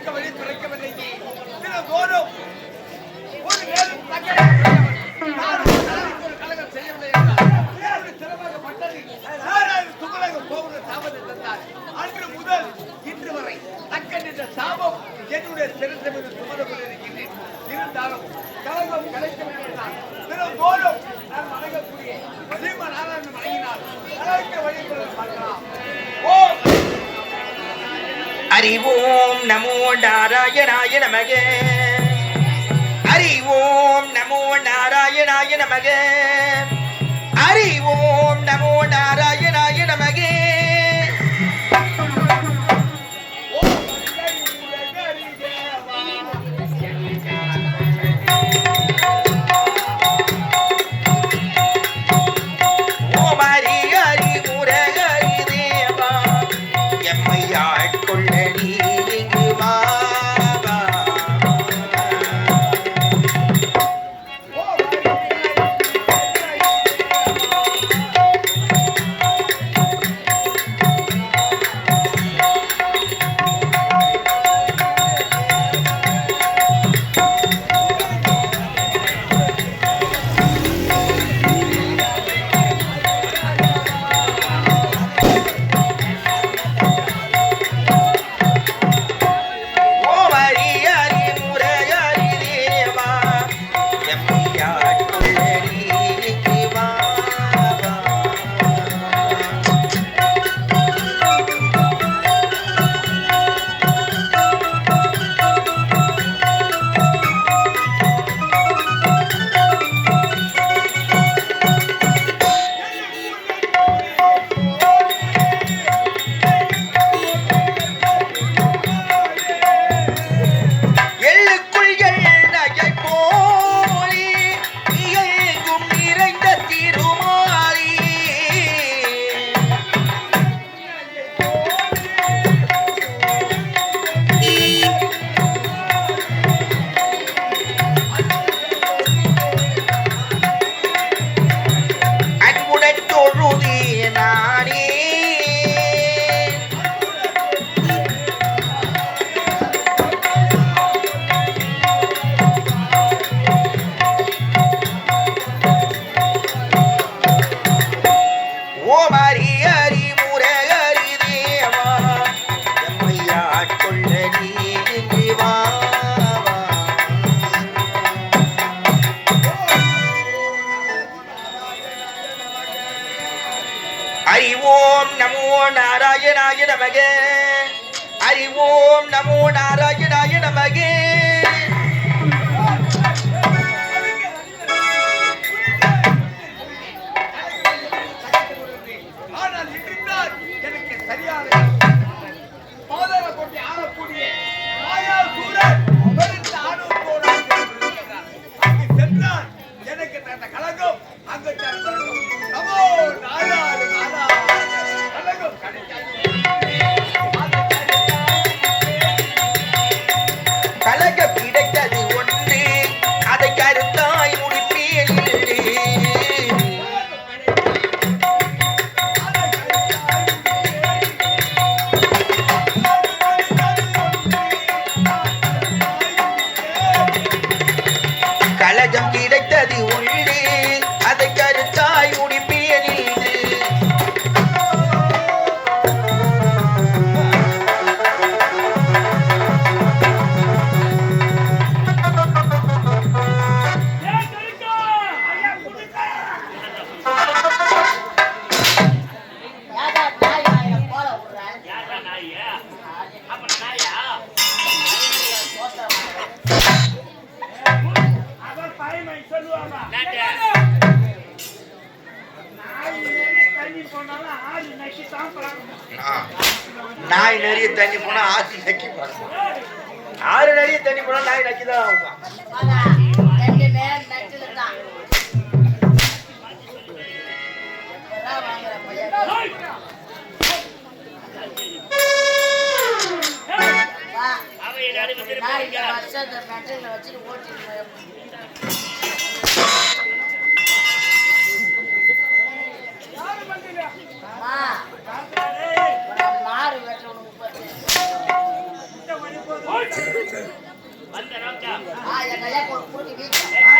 தடுக்க வழி துறைக்கவில்லை தினந்தோறும் ஒரு நேரம் கழகம் செய்யவில்லை தமிழகம் போகிற சாபத்தை தந்தார் அன்று முதல் இன்று வரை தக்க சாபம் என்னுடைய சிறந்த மீது சுமதப்பட இருக்கின்றேன் இருந்தாலும் கழகம் கிடைக்க வேண்டியதான் தினந்தோறும் நான் வணங்கக்கூடிய சீம நாராயணன் வணங்கினால் கழக வழிபட ஹரி ஓம் நமோ நாராயணாய நமக. ஹரி ஓம் நமோ நாராயணாய நமக. ஹரி ஓம் நமோ நாராயண நாராயணாய நமகே. ஹரி ஓம் நமோ நாராயணாய நமகே. நாய் நிறைய தண்ணி போனா ஆறு நக்கி ஆறு நிறைய தண்ணி போனா நாய் நக்கி தான் நான் இந்த வருஷத்தை பெட்ரோலில் வச்சுட்டு ஓட்டிருக்கேன் மாறு வெட்டணும் என் கையா கூட்டி வீட்டு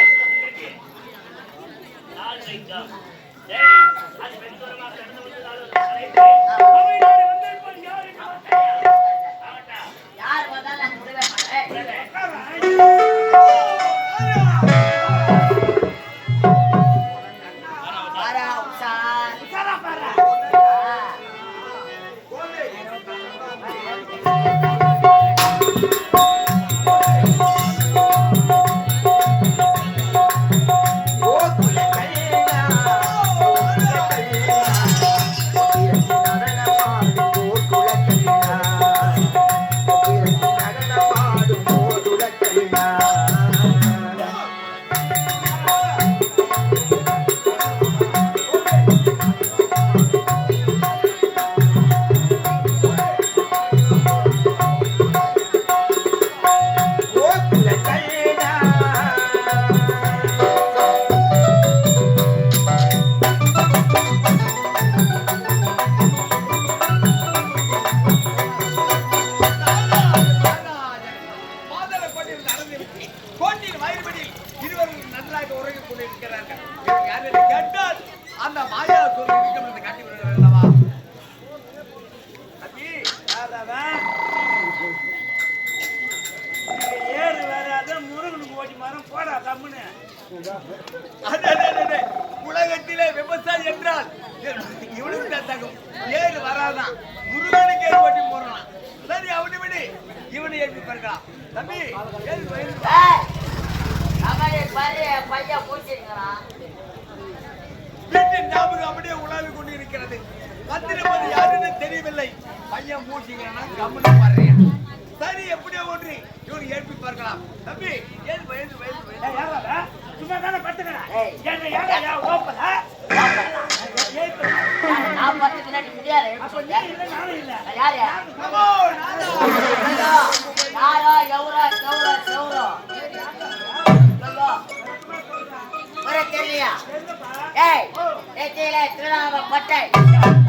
ஏறு வராத முருகனுக்கு ஓடி மரம் போடா தம்முன்னு உலகத்திலே விவசாயி என்றால் இவனுக்கு தான் ஏறு வராதான் முருகனுக்கு ஏறு ஓட்டி போடுறான் சரி அவனு விடு இவனை ஏற்றி பாருக்கலாம் தம்பி ஏறு பையன் பூச்சிருக்கிறான் வீட்டின் ஞாபகம் அப்படியே உலாவிக் கொண்டு இருக்கிறது மந்திரம் யாருன்னு தெரியவில்லை. பையன் மூசிங்கன்னா கம்முன்னு பாருங்க. சரி எப்படியோ ஒன்று. இவனுக்கு எழுப்பி பார்க்கலாம். தம்பி ஏழு வயது வயது வயது? சும்மா தானே படுத்துக்கிறேன். நான் நான் பார்த்து பின்னாடி முடியாது. அப்ப நீ இல்ல, நானும் இல்ல. யாரு தெரியலையா? ஏய். நெத்தியில திருநாம பட்டை.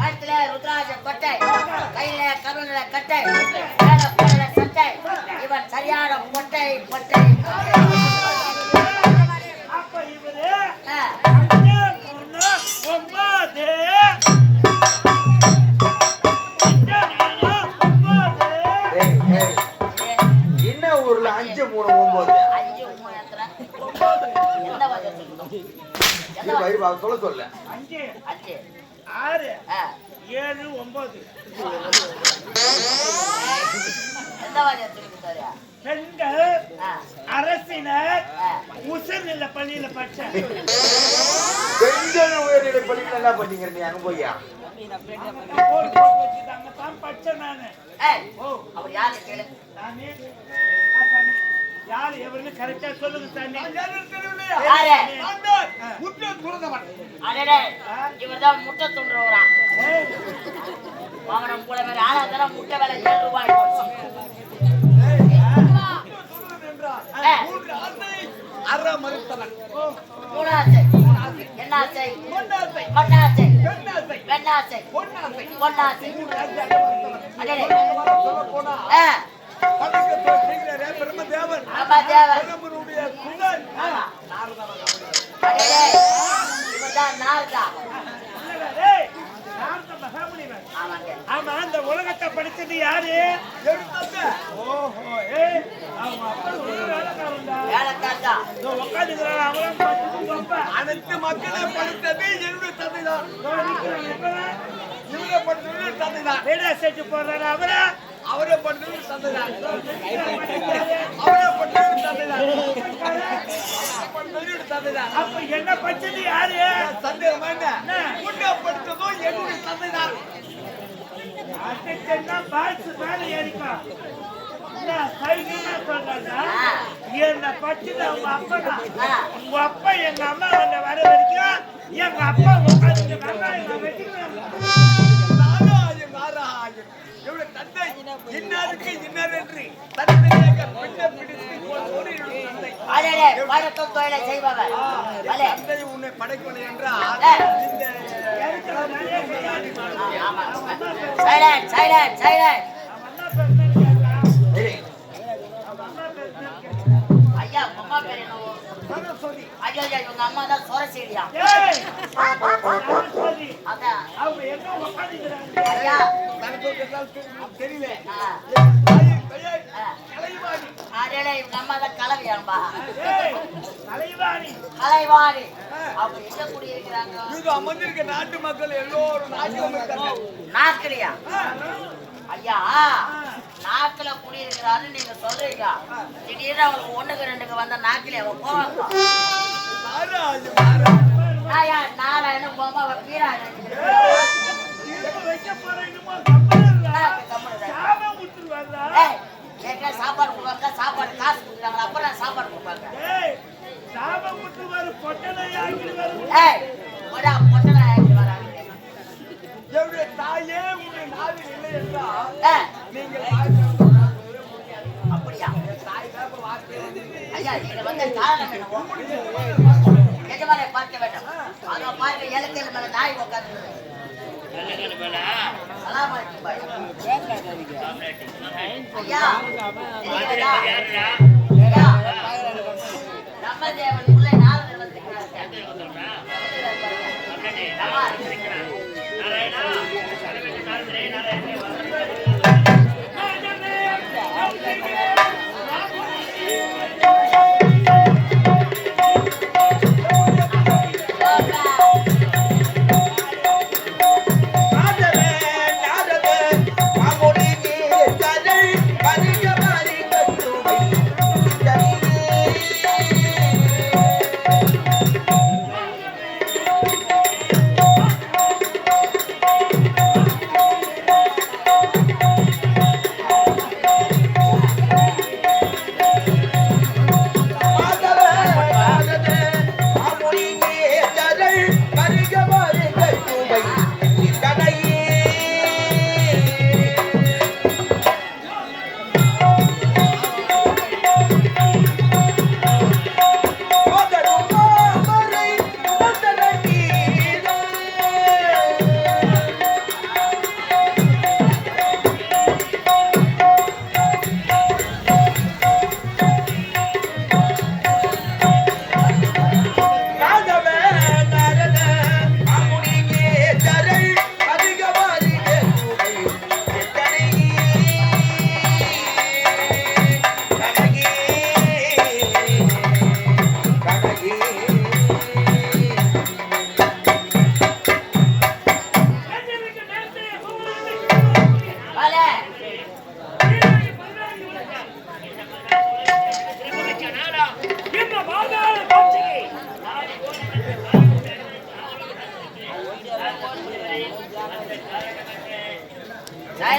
கழுத்துல ருத்ராஜ பட்டை. கையில கருணல கட்டை. சட்டை. இவன் சரியான பொட்டை பொட்டை என்ன ஊர்ல அஞ்சு மூணு ஒன்பது அஞ்சு மூணு எத்தனை? சொல்ல சொல்ல. அஞ்சு, ஆறு, ஏழு, ஒன்பது. பெண்கள் அரசினர். உசர்நிலை பள்ளியில படிச்சேன் பெண்கள் உயர்நிலை பள்ளியில் என்ன பண்ணீங்க நீ அங்க போய்யா? படிச்சேன் நானு. அவர் யாரு? கேளு. யாரு எவருன்னு கரெக்டா சொல்லுங்க இவர்தான் முட்டை துண்டுறவரான் ஏய், வாங்கணும் கூட வேற ஆளா இருந்தாலும் முட்டை விலை ஏழு ரூபாய் போச்சு. உற்றம் துறந்தவன் என்றால் ஆ. மூன்று ஆசை அற மறுத்தவன். மூணு ஆசை என்ன ஆசை பொன்னாசை மண்ணாசை. பெண்ணாசை. பொன்னாசை. பொன்னாசை. மூன்று பிரம்மதேவன் பிரம்மனுடைய ஆமா. அந்த உலகத்தை படிச்சது யாரு ஓஹோ ஏய் அவங்க அப்பா வேலைக்காரன்டா வேலைக்காரதா இதோ அனைத்து படித்தது என்னுடைய தந்தைதான் இதோ நிக்கிறான் இப்பதான் இவரை படித்தது ரேடியோ செட்டு போடுறாரு அவரை பண்ணது தந்தைதான் அவரை பண்ணது தந்தைதான் அப்ப என்ன படிச்சது யாரு? சந்தேகமா என்ன? உன்னை படித்ததும் என்னுடைய தந்தைதான் அட்டா பாய்ஸ் மேல ஏறிக்கும் என்ன படிச்சது அவங்க அப்பா தான் உங்க அப்பா எங்க அம்மா வந்த வர வரைக்கும் எங்க அப்பா உட்காந்து வெட்டிக்கிறேன் நாராயண் நாராயண் இவருடைய தந்தை. இன்னாருக்கு இன்னார் என்று தந்தையாக பின்ன பிடித்து போனோடு தந்தை. அடடே பழக்கம் தொழிலை செய்பவர். தந்தை உன்னை படைக்கவில்லை என்றால். இந்த சைலண்ட் சைலண்ட் ஏய், ஐயா அம்மா பேர் என்னவோ? சரஸ்வதி. ஐயா ஐயா இவங்க அம்மா தான் சொரசேரியா? அதான். அவங்க உட்காந்துக்கிறாங்க ஐயா தெரியல. கலைவாணி. அம்மா தான் கலவையாம்பா ஏய் தலைவாணி கலைவாணி அவங்க எங்க குடியிருக்கிறாங்க இது அமர்ந்திருக்க நாட்டு மக்கள் எல்லோரும் நாக்கிலியா? ஐயா நாக்குல குடியிருக்கிறான்னு நீங்க சொல்றீங்க. திடீர்னு அவங்களுக்கு ஒண்ணுக்கு ரெண்டுக்கு வந்த நாக்கிலே அவன் போவாங்க நாராயணன் பொம்மை எங்க வைக்க போறீங்கமோ கம்பளா கம்மனு விட்டுருவாங்களா ஏய் சாப்பாடு கொடுப்பாங்க சாப்பாடு காசு கொடுக்குறாங்க அப்புறம் சாப்பாடு கொடுப்பாங்க ஏய் சாபம் விட்டுருவாரு ஏய் ஆகிட்டு என்னுடைய தாயே இல்லை நீங்கள் அப்படியா ஐயா நீங்க வந்து காரணம் எஜமானை பார்க்க வேண்டும் அங்க பார்க்க இலக்கையில் மேல நாய் உட்கார்ந்து நம்ம தேவன்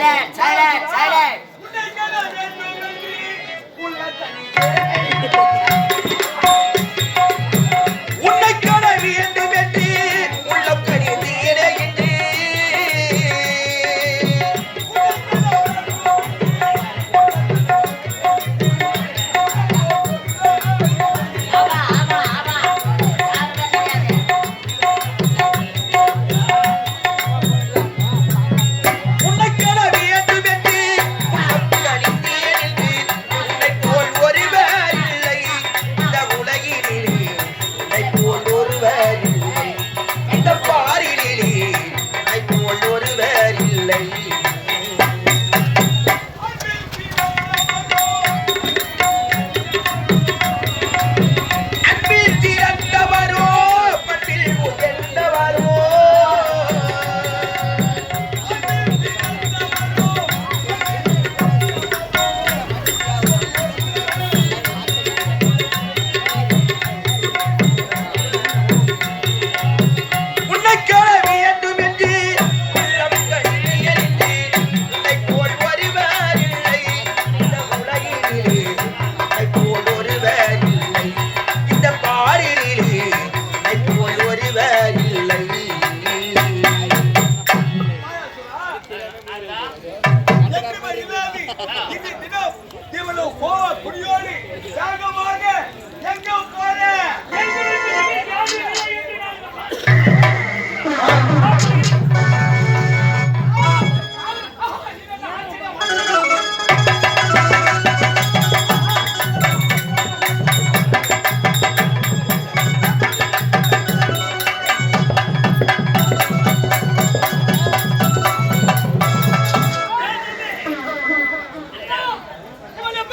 சைலண்ட் சைலண்ட் சைலண்ட்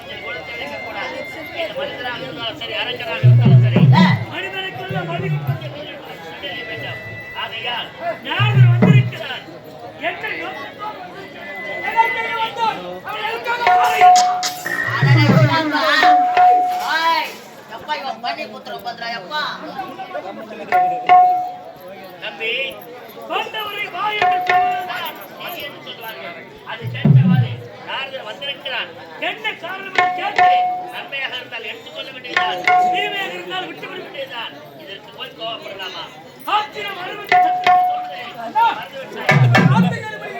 கோபத்தில் கொடுத்தெடுக்க கூடாது மனிதராக இருந்தாலும் சரி அரக்கராக இருந்தாலும் சரி மனிதனுக்குள்ள மனித சண்டையை வேண்டாம் ஆகையால் யார் வந்திருக்கிறார் என்ன பண்ணி குத்துற பண்றா தம்பி வந்தவரை வா என்று சொல்வதுதான் அது கேட்டவாறு நாரதர் வந்திருக்கிறான் என்ன காரணம் என்று கேட்டு நன்மையாக இருந்தால் எடுத்துக்கொள்ள வேண்டியதுதான் தீமையாக இருந்தால் விட்டுவிட வேண்டியதுதான் இதற்கு போய் கோவப்படலாமா ஆத்திரம் அறுபது சத்தம் சொல்றேன். மறந்துவிட்டாய்.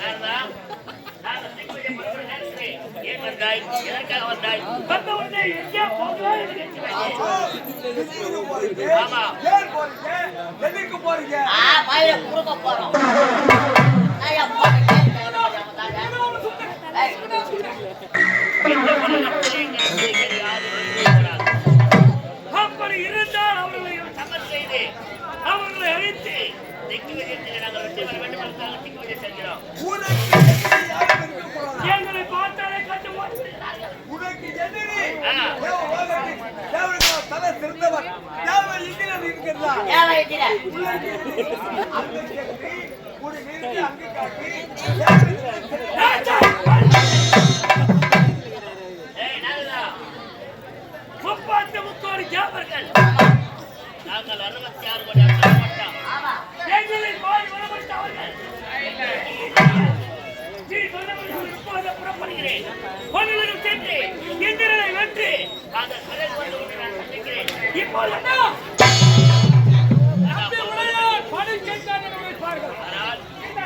நாரதா, நாங்கள் திக்குவிடம் வருகிற நேரத்திலே ஏன் வந்தாய் எதற்காக வந்தாய் வந்த உடனே எங்கே போகலாம் என்று கேட்கிறாய். ஆமா ஏன் போறீங்க ஆ பயிர குறுக்க போறோம் ஐயா, போட்டு கேட்டு கேட்டு நம்ம தாங்க. ஏய், இந்த உலகத்திலே எங்களுக்கு யாரும் இருக்கக்கூடாது. அப்படி இருந்தால் அவர்களை சமர் செய்து அவர்களை அழித்து திக்கு விஜயத்தில் நாங்கள் வெற்றி பெற வேண்டும் என்றால் திக்கு விஜய் செல்கிறோம் உனக்கு எதிரி யாரும் இருக்க கூடாது. எங்களை பார்த்தாலே கண்டு ஓடுகிறார்கள். உனக்கு எதிரி ஆ. தேவ உலகத்தில் தேவனுக்கு தலை சிறந்தவர் தேவ இந்திரன் இருக்கிறதா முப்பாத்து முக்கோடி ஜாபர்கள் நாங்கள் அறுபத்தி ஆறு கோடி. எங்களை நான் இப்போது புறப்படுகிறேன். சென்று இந்திரனை வென்று அந்த நான் சந்திக்கிறேன். இப்போது என்ன ஆனால்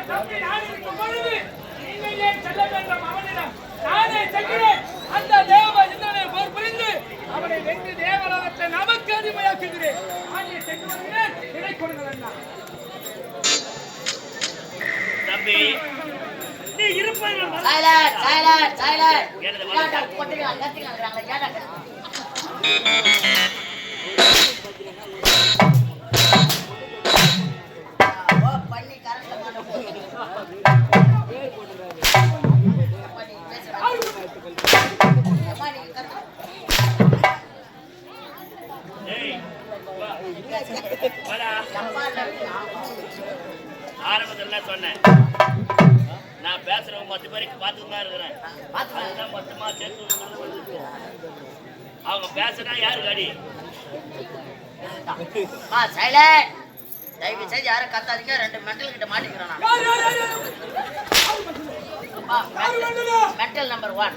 இந்த தம்பி நான் இருக்கும் பொழுது நீங்கள் ஏன் செல்ல வேண்டும் அவனிடம்? நானே செல்கிறேன். அந்த தேவ இந்திரனை போர் புரிந்து அவனை வென்று தேவலோகத்தை நமக்கு அடிமையாக்குகிறேன். அங்கே சென்று வருகிறேன். இதை கொடுங்கள் அண்ணா. தம்பி. நீ இருப்பதை நான் மறந்து சைலண்ட், சைலண்ட், சைலண்ட். எனது ஏன்டா கொட்டுங்க, கத்திங்க, ஏன்டா சொன்னா யாரு காடி? சைலண்ட் தயவு செய்து யாரும் கத்தாதீங்க. ரெண்டு மெண்டல் கிட்ட மாட்டிக்கிறானா மெண்டல் நம்பர் ஒன்.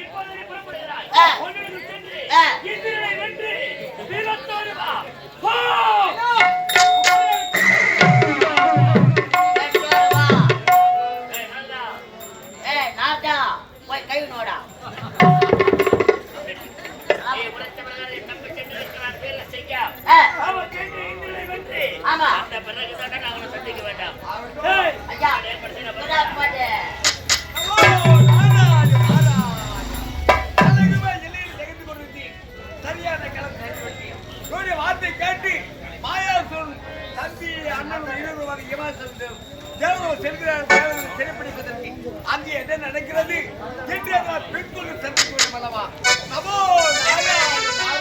இப்போது புறப்படுகிறார்